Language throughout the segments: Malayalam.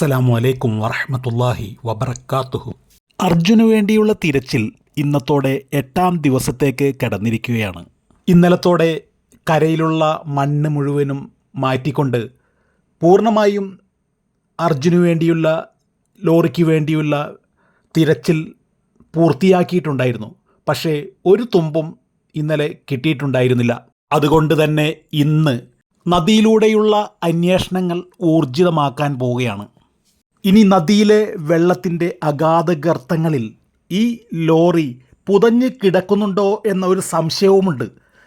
അസ്സലാമു അലൈക്കും വറഹമത്തല്ലാഹി വബർക്കാത്തുഹു അർജുനു വേണ്ടിയുള്ള തിരച്ചിൽ ഇന്നത്തോടെ എട്ടാം ദിവസത്തേക്ക് കടന്നിരിക്കുകയാണ്. ഇന്നലത്തോടെ കരയിലുള്ള മണ്ണ് മുഴുവനും മാറ്റിക്കൊണ്ട് പൂർണമായും അർജുനു വേണ്ടിയുള്ള ലോറിക്ക് വേണ്ടിയുള്ള തിരച്ചിൽ പൂർത്തിയാക്കിയിട്ടുണ്ടായിരുന്നു. പക്ഷേ ഒരു തുമ്പും ഇന്നലെ കിട്ടിയിട്ടുണ്ടായിരുന്നില്ല. അതുകൊണ്ട് തന്നെ ഇന്ന് നദിയിലൂടെയുള്ള അന്വേഷണങ്ങൾ ഊർജിതമാക്കാൻ പോവുകയാണ്. ഇനി നദിയിലെ വെള്ളത്തിന്റെ അഗാധ ഗർത്തങ്ങളിൽ ഈ ലോറി പുതഞ്ഞ് കിടക്കുന്നുണ്ടോ എന്ന ഒരു സംശയവുമുണ്ട്.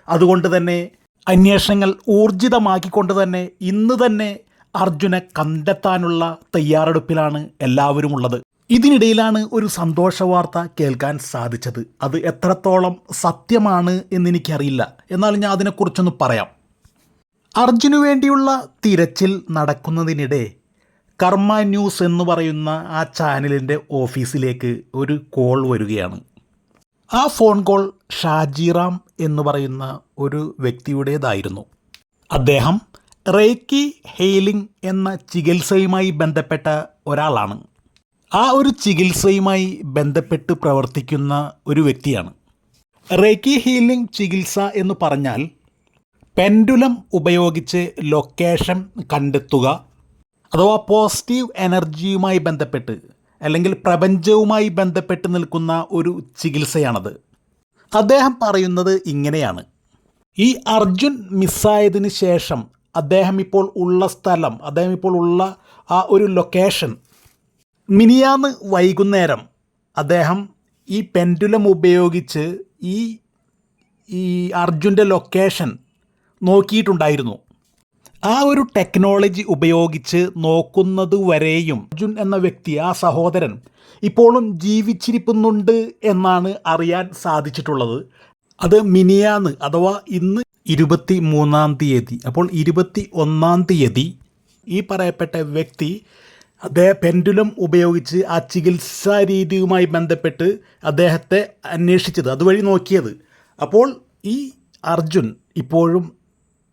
അതുകൊണ്ട് തന്നെ അന്വേഷണങ്ങൾ ഊർജിതമാക്കിക്കൊണ്ട് തന്നെ ഇന്ന് തന്നെ അർജുനെ കണ്ടെത്താനുള്ള തയ്യാറെടുപ്പിലാണ് എല്ലാവരുമുള്ളത്. ഇതിനിടയിലാണ് ഒരു സന്തോഷ വാർത്ത കേൾക്കാൻ സാധിച്ചത്. അത് എത്രത്തോളം സത്യമാണ് എന്നെനിക്കറിയില്ല. എന്നാൽ ഞാൻ അതിനെക്കുറിച്ചൊന്ന് പറയാം. അർജുനു വേണ്ടിയുള്ള തിരച്ചിൽ നടക്കുന്നതിനിടെ കർമ്മ ന്യൂസ് എന്ന് പറയുന്ന ആ ചാനലിന്റെ ഓഫീസിലേക്ക് ഒരു കോൾ വരികയാണ്. ആ ഫോൺ കോൾ ഷാജിറാം എന്ന് പറയുന്ന ഒരു വ്യക്തിയുടേതായിരുന്നു. അദ്ദേഹം റേക്കി ഹെയിലിംഗ് എന്ന ചികിത്സയുമായി ബന്ധപ്പെട്ട ഒരാളാണ്. ആ ഒരു ചികിത്സയുമായി ബന്ധപ്പെട്ട് പ്രവർത്തിക്കുന്ന ഒരു വ്യക്തിയാണ്. റേക്കി ഹീലിംഗ് ചികിത്സ എന്ന് പറഞ്ഞാൽ പെൻഡുലം ഉപയോഗിച്ച് ലൊക്കേഷൻ കണ്ടെത്തുക അഥവാ പോസിറ്റീവ് എനർജിയുമായി ബന്ധപ്പെട്ട് അല്ലെങ്കിൽ പ്രപഞ്ചവുമായി ബന്ധപ്പെട്ട് നിൽക്കുന്ന ഒരു ചികിത്സയാണത്? അദ്ദേഹം പറയുന്നത് ഇങ്ങനെയാണ്. ഈ അർജുൻ മിസ്സായതിനു ശേഷം അദ്ദേഹം ഇപ്പോൾ ഉള്ള സ്ഥലം അദ്ദേഹം ഇപ്പോൾ ഉള്ള ആ ഒരു ലൊക്കേഷൻ മിനിയാന്ന് വൈകുന്നേരം അദ്ദേഹം ഈ പെൻഡുലം ഉപയോഗിച്ച് ഈ ഈ അർജുന്റെ ലൊക്കേഷൻ നോക്കിയിട്ടുണ്ടായിരുന്നു. ആ ഒരു ടെക്നോളജി ഉപയോഗിച്ച് നോക്കുന്നത് വരെയും അർജുൻ എന്ന വ്യക്തി ആ സഹോദരൻ ഇപ്പോഴും ജീവിച്ചിരിക്കുന്നുണ്ട് എന്നാണ് അറിയാൻ സാധിച്ചിട്ടുള്ളത്. അത് മിനിയാന്ന് അഥവാ ഇന്ന് ഇരുപത്തി മൂന്നാം തീയതി. അപ്പോൾ ഇരുപത്തി ഒന്നാം തീയതി ഈ പറയപ്പെട്ട വ്യക്തി അദ്ദേഹം പെൻഡുലം ഉപയോഗിച്ച് ആ ചികിത്സാ രീതിയുമായി ബന്ധപ്പെട്ട് അദ്ദേഹത്തെ അന്വേഷിച്ചത് അതുവഴി നോക്കിയത്. അപ്പോൾ ഈ അർജുൻ ഇപ്പോഴും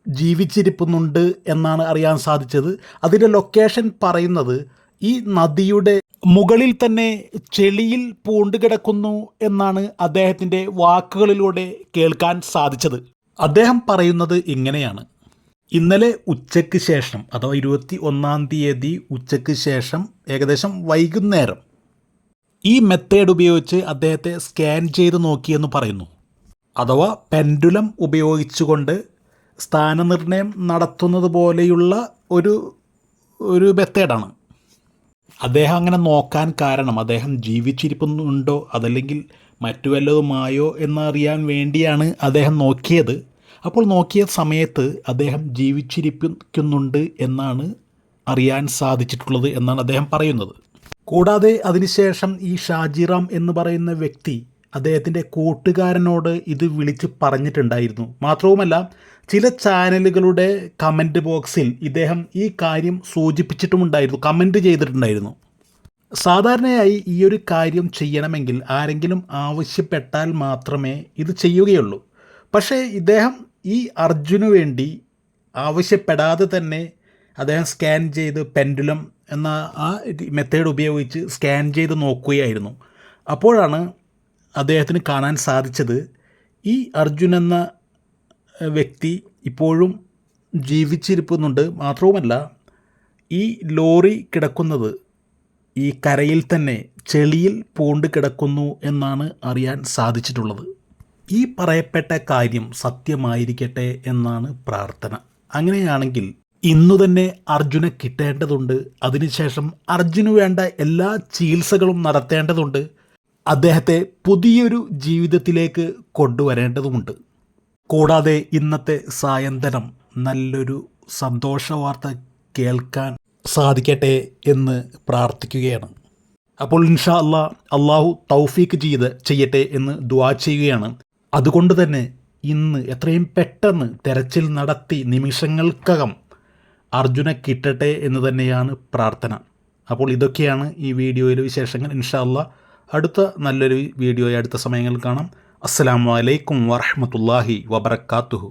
ജീവിച്ചിരിക്കുന്നുണ്ട് എന്നാണ് അറിയാൻ സാധിച്ചത്. അതിന്റെ ലൊക്കേഷൻ പറയുന്നത് ഈ നദിയുടെ മുകളിൽ തന്നെ ചെളിയിൽ പൂണ്ട് കിടക്കുന്നു എന്നാണ് അദ്ദേഹത്തിന്റെ വാക്കുകളിലൂടെ കേൾക്കാൻ സാധിച്ചത്. അദ്ദേഹം പറയുന്നത് ഇങ്ങനെയാണ്. ഇന്നലെ ഉച്ചയ്ക്ക് ശേഷം അഥവാ ഇരുപത്തി ഒന്നാം തീയതി ഉച്ചയ്ക്ക് ശേഷം ഏകദേശം വൈകുന്നേരം ഈ മെത്തേഡ് ഉപയോഗിച്ച് അദ്ദേഹത്തെ സ്കാൻ ചെയ്ത് നോക്കിയെന്ന് പറയുന്നു. അഥവാ പെൻഡുലം ഉപയോഗിച്ചുകൊണ്ട് സ്ഥാനനിർണയം നടത്തുന്നത് പോലെയുള്ള ഒരു ഒരു മെത്തേഡാണ്. അദ്ദേഹം അങ്ങനെ നോക്കാൻ കാരണം അദ്ദേഹം ജീവിച്ചിരിക്കുന്നുണ്ടോ അതല്ലെങ്കിൽ മറ്റു വല്ലതുമായോ എന്നറിയാൻ വേണ്ടിയാണ് അദ്ദേഹം നോക്കിയത്. അപ്പോൾ നോക്കിയ സമയത്ത് അദ്ദേഹം ജീവിച്ചിരിക്കുന്നുണ്ട് എന്നാണ് അറിയാൻ സാധിച്ചിട്ടുള്ളത് എന്നാണ് അദ്ദേഹം പറയുന്നത്. കൂടാതെ അതിനുശേഷം ഈ ഷാജിറാം എന്ന് പറയുന്ന വ്യക്തി അദ്ദേഹത്തിന്റെ കൂട്ടുകാരനോട് ഇത് വിളിച്ച് പറഞ്ഞിട്ടുണ്ടായിരുന്നു. മാത്രവുമല്ല ചില ചാനലുകളുടെ കമന്റ് ബോക്സിൽ ഇദ്ദേഹം ഈ കാര്യം സൂചിപ്പിച്ചിട്ടുമുണ്ടായിരുന്നു കമന്റ് ചെയ്തിട്ടുണ്ടായിരുന്നു. സാധാരണയായി ഈ ഒരു കാര്യം ചെയ്യണമെങ്കിൽ ആരെങ്കിലും ആവശ്യപ്പെട്ടാൽ മാത്രമേ ഇത് ചെയ്യുകയുള്ളൂ. പക്ഷേ ഇദ്ദേഹം ഈ അർജുനു വേണ്ടി ആവശ്യപ്പെടാതെ തന്നെ അദ്ദേഹം സ്കാൻ ചെയ്ത് പെൻഡുലം എന്ന ആ മെത്തേഡ് ഉപയോഗിച്ച് സ്കാൻ ചെയ്ത് നോക്കുകയായിരുന്നു. അപ്പോഴാണ് അദ്ദേഹത്തിന് കാണാൻ സാധിച്ചത് ഈ അർജുൻ എന്ന വ്യക്തി ഇപ്പോഴും ജീവിച്ചിരിക്കുന്നുണ്ട് മാത്രവുമല്ല ഈ ലോറി കിടക്കുന്നത് ഈ കരയിൽ തന്നെ ചെളിയിൽ പൂണ്ട് കിടക്കുന്നു എന്നാണ് അറിയാൻ സാധിച്ചിട്ടുള്ളത്. ഈ പറയപ്പെട്ട കാര്യം സത്യമായിരിക്കട്ടെ എന്നാണ് പ്രാർത്ഥന. അങ്ങനെയാണെങ്കിൽ ഇന്നു തന്നെ അർജുനെ കിട്ടേണ്ടതുണ്ട്. അതിനുശേഷം അർജുന് വേണ്ട എല്ലാ ചികിത്സകളും നടത്തേണ്ടതുണ്ട്. അദ്ദേഹത്തെ പുതിയൊരു ജീവിതത്തിലേക്ക് കൊണ്ടുവരേണ്ടതുമുണ്ട് കൂടാതെ ഇന്നത്തെ സായന്തനം നല്ലൊരു സന്തോഷ വാർത്ത കേൾക്കാൻ സാധിക്കട്ടെ എന്ന് പ്രാർത്ഥിക്കുകയാണ്. അപ്പോൾ ഇൻഷാ അല്ലാ അള്ളാഹു തൗഫീക്ക് ചെയ്ത് ചെയ്യട്ടെ എന്ന് ദ്വാ ചെയ്യുകയാണ്. അതുകൊണ്ട് തന്നെ ഇന്ന് എത്രയും പെട്ടെന്ന് തെരച്ചിൽ നടത്തി നിമിഷങ്ങൾക്കകം അർജുന കിട്ടട്ടെ എന്ന് തന്നെയാണ് പ്രാർത്ഥന. അപ്പോൾ ഇതൊക്കെയാണ് ഈ വീഡിയോയിലെ വിശേഷങ്ങൾ. ഇൻഷാ അല്ലാ അടുത്ത നല്ലൊരു വീഡിയോയെ അടുത്ത സമയങ്ങളിൽ കാണാം. അസ്സാം വലൈക്കും വറഹമത്തല്ലാഹി വബർക്കാത്തുഹു